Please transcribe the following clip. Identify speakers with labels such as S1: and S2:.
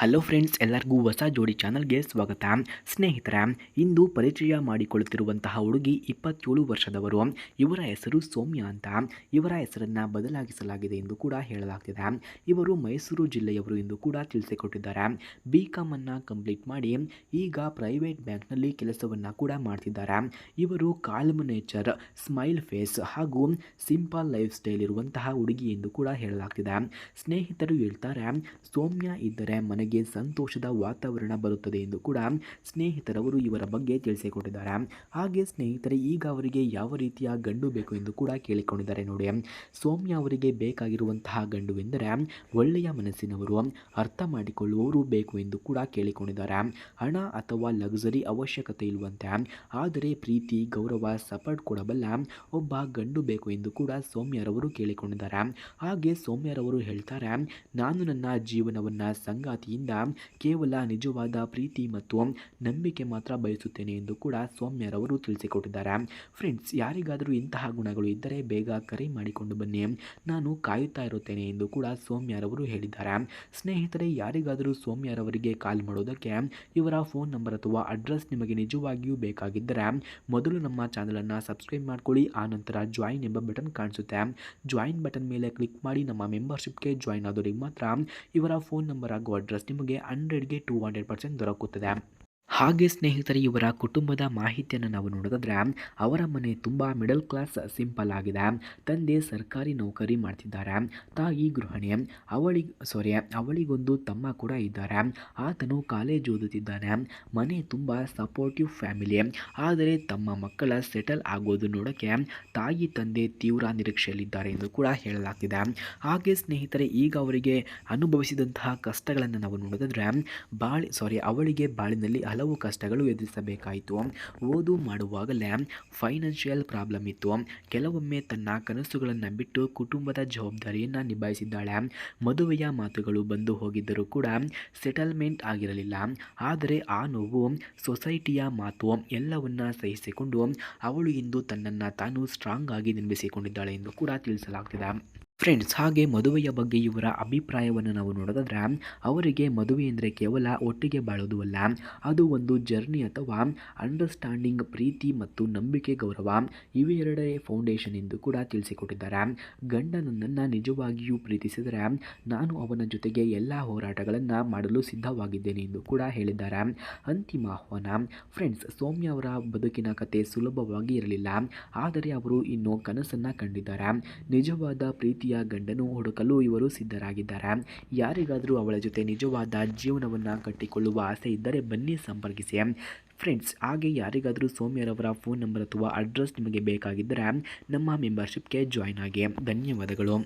S1: Hello friends ಎಲ್ಲರಿಗೂ ಹೊಸ ಜೋಡಿ ಚಾನಲ್ಗೆ ಸ್ವಾಗತ. ಸ್ನೇಹಿತರ, ಇಂದು ಪರಿಚಯ ಮಾಡಿಕೊಳ್ಳುತ್ತಿರುವಂತಹ ಹುಡುಗಿ ಇಪ್ಪತ್ತೇಳು ವರ್ಷದವರು. ಇವರ ಹೆಸರು ಸೌಮ್ಯ ಅಂತ. ಇವರ ಹೆಸರನ್ನು ಬದಲಾಗಿಸಲಾಗಿದೆ ಎಂದು ಕೂಡ ಹೇಳಲಾಗ್ತಿದೆ. ಇವರು ಮೈಸೂರು ಜಿಲ್ಲೆಯವರು ಎಂದು ಕೂಡ ತಿಳಿಸಿಕೊಟ್ಟಿದ್ದಾರೆ. ಬಿ ಕಾಮನ್ನು ಕಂಪ್ಲೀಟ್ ಮಾಡಿ ಈಗ ಪ್ರೈವೇಟ್ ಬ್ಯಾಂಕ್ನಲ್ಲಿ ಕೆಲಸವನ್ನು ಕೂಡ ಮಾಡ್ತಿದ್ದಾರೆ. ಇವರು ಕಾಲ್ಮ್ ನೇಚರ್ ಸ್ಮೈಲ್ ಫೇಸ್ ಹಾಗೂ ಸಿಂಪಲ್ ಲೈಫ್ ಸ್ಟೈಲ್ ಇರುವಂತಹ ಹುಡುಗಿ ಎಂದು ಕೂಡ ಹೇಳಲಾಗ್ತಿದೆ. ಸ್ನೇಹಿತರು ಹೇಳ್ತಾರೆ, ಸೌಮ್ಯ ಇದ್ದರೆ ಮನೆಗೆ ಸಂತೋಷದ ವಾತಾವರಣ ಬರುತ್ತದೆ ಎಂದು ಕೂಡ ಸ್ನೇಹಿತರವರು ಇವರ ಬಗ್ಗೆ ತಿಳಿಸಿಕೊಟ್ಟಿದ್ದಾರೆ. ಹಾಗೆ ಸ್ನೇಹಿತರೆ, ಈಗ ಅವರಿಗೆ ಯಾವ ರೀತಿಯ ಗಂಡು ಬೇಕು ಎಂದು ಕೂಡ ಕೇಳಿಕೊಂಡಿದ್ದಾರೆ ನೋಡಿ. ಸೌಮ್ಯ ಅವರಿಗೆ ಬೇಕಾಗಿರುವಂತಹ ಗಂಡು ಎಂದರೆ ಒಳ್ಳೆಯ ಮನಸ್ಸಿನವರು, ಅರ್ಥ ಮಾಡಿಕೊಳ್ಳುವವರು ಬೇಕು ಎಂದು ಕೂಡ ಕೇಳಿಕೊಂಡಿದ್ದಾರೆ. ಹಣ ಅಥವಾ ಲಗ್ಸರಿ ಅವಶ್ಯಕತೆ ಇರುವಂತೆ ಆದರೆ ಪ್ರೀತಿ, ಗೌರವ, ಸಪೋರ್ಟ್ ಕೊಡಬಲ್ಲ ಒಬ್ಬ ಗಂಡು ಬೇಕು ಎಂದು ಕೂಡ ಸೌಮ್ಯರವರು ಕೇಳಿಕೊಂಡಿದ್ದಾರೆ. ಹಾಗೆ ಸೌಮ್ಯರವರು ಹೇಳ್ತಾರೆ, ನಾನು ನನ್ನ ಜೀವನವನ್ನು ಸಂಗಾತಿಯಿಂದ ಕೇವಲ ನಿಜವಾದ ಪ್ರೀತಿ ಮತ್ತು ನಂಬಿಕೆ ಮಾತ್ರ ಬಯಸುತ್ತೇನೆ ಎಂದು ಕೂಡ ಸೌಮ್ಯರವರು ತಿಳಿಸಿಕೊಟ್ಟಿದ್ದಾರೆ. ಫ್ರೆಂಡ್ಸ್, ಯಾರಿಗಾದರೂ ಇಂತಹ ಗುಣಗಳು ಇದ್ದರೆ ಬೇಗ ಕರೆ ಮಾಡಿಕೊಂಡು ಬನ್ನಿ. ನಾನು ಕಾಯುತ್ತಾ ಇರುತ್ತೇನೆ ಎಂದು ಕೂಡ ಸೌಮ್ಯರವರು ಹೇಳಿದ್ದಾರೆ. ಸ್ನೇಹಿತರೆ, ಯಾರಿಗಾದರೂ ಸೌಮ್ಯರವರಿಗೆ ಕಾಲ್ ಮಾಡೋದಕ್ಕೆ ಇವರ ಫೋನ್ ನಂಬರ್ ಅಥವಾ ಅಡ್ರೆಸ್ ನಿಮಗೆ ನಿಜವಾಗಿಯೂ ಬೇಕಾಗಿದ್ದರೆ ಮೊದಲು ನಮ್ಮ ಚಾನಲನ್ನು ಸಬ್ಸ್ಕ್ರೈಬ್ ಮಾಡ್ಕೊಳ್ಳಿ ಆನಂತರ ಜಾಯಿನ್ ಎಂಬ ಬಟನ್ ಕಾಣಿಸುತ್ತೆ. ಜಾಯಿನ್ ಬಟನ್ ಮೇಲೆ ಕ್ಲಿಕ್ ಮಾಡಿ ನಮ್ಮ ಮೆಂಬರ್ಶಿಪ್ಗೆ ಜಾಯಿನ್ ಆದವರಿಗೆ ಮಾತ್ರ ಇವರ ಫೋನ್ ನಂಬರ್ ಹಾಗೂ ಅಡ್ರೆಸ್ ನಿಮಗೆ ಹಂಡ್ರೆಡ್ಗೆ ಟೂ ಹಂಡ್ರೆಡ್ ಪರ್ಸೆಂಟ್ ದೊರಕುತ್ತದೆ. ಹಾಗೆ ಸ್ನೇಹಿತರೆ, ಇವರ ಕುಟುಂಬದ ಮಾಹಿತಿಯನ್ನು ನಾವು ನೋಡಿದ್ರೆ ಅವರ ಮನೆ ತುಂಬ ಮಿಡಲ್ ಕ್ಲಾಸ್ ಸಿಂಪಲ್ ಆಗಿದೆ. ತಂದೆ ಸರ್ಕಾರಿ ನೌಕರಿ ಮಾಡ್ತಿದ್ದಾರೆ. ತಾಯಿ ಗೃಹಿಣಿ ಅವಳಿಗೆ ಸಾರಿ ಅವಳಿಗೊಂದು ತಮ್ಮ ಕೂಡ ಇದ್ದಾರೆ. ಆತನು ಕಾಲೇಜ್ ಓದುತ್ತಿದ್ದಾನೆ. ಮನೆ ತುಂಬ ಸಪೋರ್ಟಿವ್ ಫ್ಯಾಮಿಲಿ ಆದರೆ ತಮ್ಮ ಮಕ್ಕಳ ಸೆಟಲ್ ಆಗೋದು ನೋಡೋಕ್ಕೆ ತಾಯಿ, ತಂದೆ ತೀವ್ರ ನಿರೀಕ್ಷೆಯಲ್ಲಿದ್ದಾರೆ ಎಂದು ಕೂಡ ಹೇಳಲಾಗ್ತಿದೆ. ಹಾಗೆ ಸ್ನೇಹಿತರೆ, ಈಗ ಅವರಿಗೆ ಅನುಭವಿಸಿದಂತಹ ಕಷ್ಟಗಳನ್ನು ನಾವು ನೋಡಿದ್ರೆ, ಬಾಳಿ ಸಾರಿ ಅವಳಿಗೆ ಬಾಳಿನಲ್ಲಿ ಹಲವು ಕಷ್ಟಗಳು ಎದುರಿಸಬೇಕಾಯಿತು. ಓದು ಮಾಡುವಾಗಲೇ ಫೈನಾನ್ಷಿಯಲ್ ಪ್ರಾಬ್ಲಮ್ ಇತ್ತು. ಕೆಲವೊಮ್ಮೆ ತನ್ನ ಕನಸುಗಳನ್ನು ಬಿಟ್ಟು ಕುಟುಂಬದ ಜವಾಬ್ದಾರಿಯನ್ನು ನಿಭಾಯಿಸಿದ್ದಾಳೆ. ಮದುವೆಯ ಮಾತುಗಳು ಬಂದು ಹೋಗಿದ್ದರೂ ಕೂಡ ಸೆಟಲ್ಮೆಂಟ್ ಆಗಿರಲಿಲ್ಲ. ಆದರೆ ಆ ನೋವು ಸೊಸೈಟಿಯ ಮಾತು ಎಲ್ಲವನ್ನ ಸಹಿಸಿಕೊಂಡು ಅವಳು ಇಂದು ತನ್ನನ್ನು ತಾನು ಸ್ಟ್ರಾಂಗ್ ಆಗಿ ನಿರ್ಮಿಸಿಕೊಂಡಿದ್ದಾಳೆ ಎಂದು ಕೂಡ ತಿಳಿಸಲಾಗ್ತಿದೆ. ಫ್ರೆಂಡ್ಸ್ ಹಾಗೆ ಮದುವೆಯ ಬಗ್ಗೆ ಇವರ ಅಭಿಪ್ರಾಯವನ್ನು ನಾವು ನೋಡೋದಾದ್ರೆ, ಅವರಿಗೆ ಮದುವೆ ಅಂದರೆ ಕೇವಲ ಒಟ್ಟಿಗೆ ಬಾಳೋದು ಅಲ್ಲ. ಅದು ಒಂದು ಜರ್ನಿ ಅಥವಾ ಅಂಡರ್ಸ್ಟ್ಯಾಂಡಿಂಗ್ ಪ್ರೀತಿ ಮತ್ತು ನಂಬಿಕೆ ಗೌರವ. ಇವೆರಡೇ ಫೌಂಡೇಶನ್ ಎಂದು ಕೂಡ ತಿಳಿಸಿಕೊಟ್ಟಿದ್ದಾರೆ. ಗಂಡ ನನ್ನನ್ನು ನಿಜವಾಗಿಯೂ ಪ್ರೀತಿಸಿದರೆ, ನಾನು ಅವನ ಜೊತೆಗೆ ಎಲ್ಲ ಹೋರಾಟಗಳನ್ನು ಮಾಡಲು ಸಿದ್ಧವಾಗಿದ್ದೇನೆ ಎಂದು ಕೂಡ ಹೇಳಿದ್ದಾರೆ. ಅಂತಿಮ ಆಹ್ವಾನ. ಫ್ರೆಂಡ್ಸ್ ಸೌಮ್ಯ ಅವರ ಬದುಕಿನ ಕತೆ ಸುಲಭವಾಗಿ ಇರಲಿಲ್ಲ. ಆದರೆ ಅವರು ಇನ್ನೂ ಕನಸನ್ನು ಕಂಡಿದ್ದಾರೆ. ನಿಜವಾದ ಪ್ರೀತಿಯ ಗಂಡನು ಹುಡುಕಲು ಇವರು ಸಿದ್ಧರಾಗಿದ್ದಾರೆ. ಯಾರಿಗಾದರೂ ಅವಳ ಜೊತೆ ನಿಜವಾದ ಜೀವನವನ್ನು ಕಟ್ಟಿಕೊಳ್ಳುವ ಆಸೆ ಇದ್ದರೆ ಬನ್ನಿ ಸಂಪರ್ಕಿಸಿ. ಫ್ರೆಂಡ್ಸ್, ಹಾಗೆ ಯಾರಿಗಾದರೂ ಸೌಮ್ಯರವರ ಫೋನ್ ನಂಬರ್ ಅಥವಾ ಅಡ್ರೆಸ್ ನಿಮಗೆ ಬೇಕಾಗಿದ್ದರೆ ನಮ್ಮ ಮೆಂಬರ್ಶಿಪ್ಗೆ ಜಾಯ್ನ್ ಆಗಿ. ಧನ್ಯವಾದಗಳು.